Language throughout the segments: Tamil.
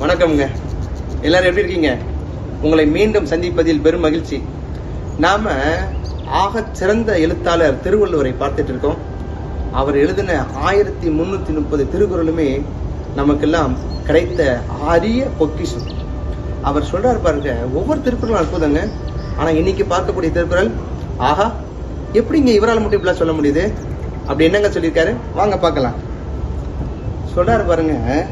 வணக்கம்ங்க. எல்லாரும் எப்படி இருக்கீங்க? உங்களை மீண்டும் சந்திப்பதில் பெரும் மகிழ்ச்சி. நாம ஆக சிறந்த எழுத்தாளர் திருவள்ளுவரை பார்த்துட்டு இருக்கோம். அவர் எழுதின ஆயிரத்தி முன்னூத்தி முப்பது திருக்குறளுமே நமக்கெல்லாம் கிடைத்த அரிய பொக்கிஷம். அவர் சொல்கிறார் பாருங்க ஒவ்வொரு திருக்குறளும் அற்புதங்க. ஆனா இன்னைக்கு பார்க்கக்கூடிய திருக்குறள் ஆஹா எப்படிங்க இவரால் மட்டும் இப்படிலாம் சொல்ல முடியுது? அப்படி என்னங்க சொல்லியிருக்காரு? வாங்க பார்க்கலாம். சொல்றாரு பாருங்க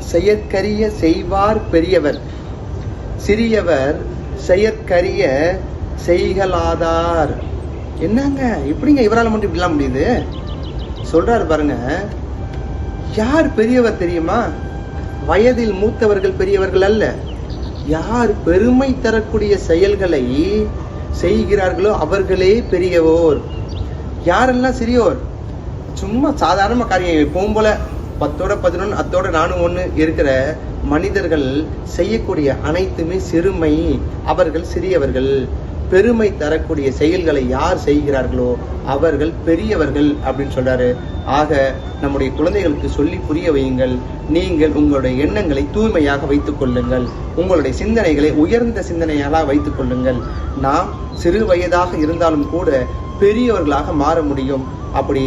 செயற்கரிய செய்வார் பெரியவர். சிறியவர் செயற்கரிய செய்கலாதார் என்னங்க? எப்படிங்க இவரால் மட்டும் இப்படிலாம் முடியுது? சொல்கிறாரு பாருங்க. யார் பெரியவர் தெரியுமா? வயதில் மூத்தவர்கள் பெரியவர்கள் அல்ல. யார் பெருமை தரக்கூடிய செயல்களை செய்கிறார்களோ அவர்களே பெரியவோர். யாரெல்லாம் சிறியோர்? சும்மா சாதாரண காரியம் எப்பவும் போல பத்தோட பதினொன்று அத்தோட நானும் ஒன்று இருக்கிற மனிதர்கள் செய்யக்கூடிய அனைத்துமே சிறுமை. அவர்கள் சிறியவர்கள். பெருமை தரக்கூடிய செயல்களை யார் செய்கிறார்களோ அவர்கள் பெரியவர்கள் அப்படின்னு சொல்றாரு. ஆக நம்முடைய குழந்தைகளுக்கு சொல்லி புரிய வையுங்கள். நீங்கள் உங்களுடைய எண்ணங்களை தூய்மையாக வைத்துக் கொள்ளுங்கள். உங்களுடைய சிந்தனைகளை உயர்ந்த சிந்தனையாக வைத்துக் கொள்ளுங்கள். நாம் சிறு வயதாக இருந்தாலும் கூட பெரியவர்களாக மாற முடியும். அப்படி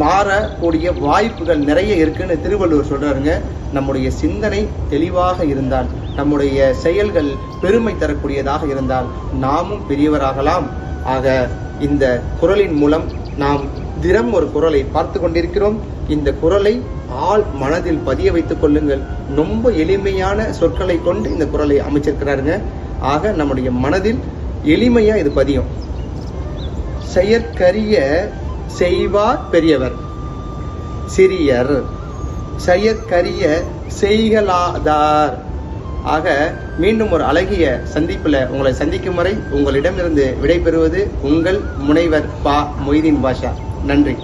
மாறக்கூடிய வாய்ப்புகள் நிறைய இருக்குன்னு திருவள்ளுவர் சொல்கிறாருங்க நம்முடைய சிந்தனை தெளிவாக இருந்தால் நம்முடைய செயல்கள் பெருமை தரக்கூடியதாக இருந்தால் நாமும் பெரியவராகலாம். ஆக இந்த குரலின் மூலம் நாம் தினம் ஒரு குரலை பார்த்து கொண்டிருக்கிறோம். இந்த குரலை ஆள் மனதில் பதிய வைத்துக் கொள்ளுங்கள். ரொம்ப எளிமையான சொற்களை கொண்டு இந்த குரலை அமைச்சிருக்கிறாருங்க. ஆக நம்முடைய மனதில் எளிமையா இது பதியும். செயற்கரிய செய்வார் பெரியவர். சிறியர். செயற்கரிய செய்கலாதார் ஆக மீண்டும் ஒரு அழகிய சந்திப்பில் உங்களை சந்திக்கும் வரை உங்களிடமிருந்து விடைபெறுவது உங்கள் முனைவர் பா மொய்தீன் பாஷா. நன்றி.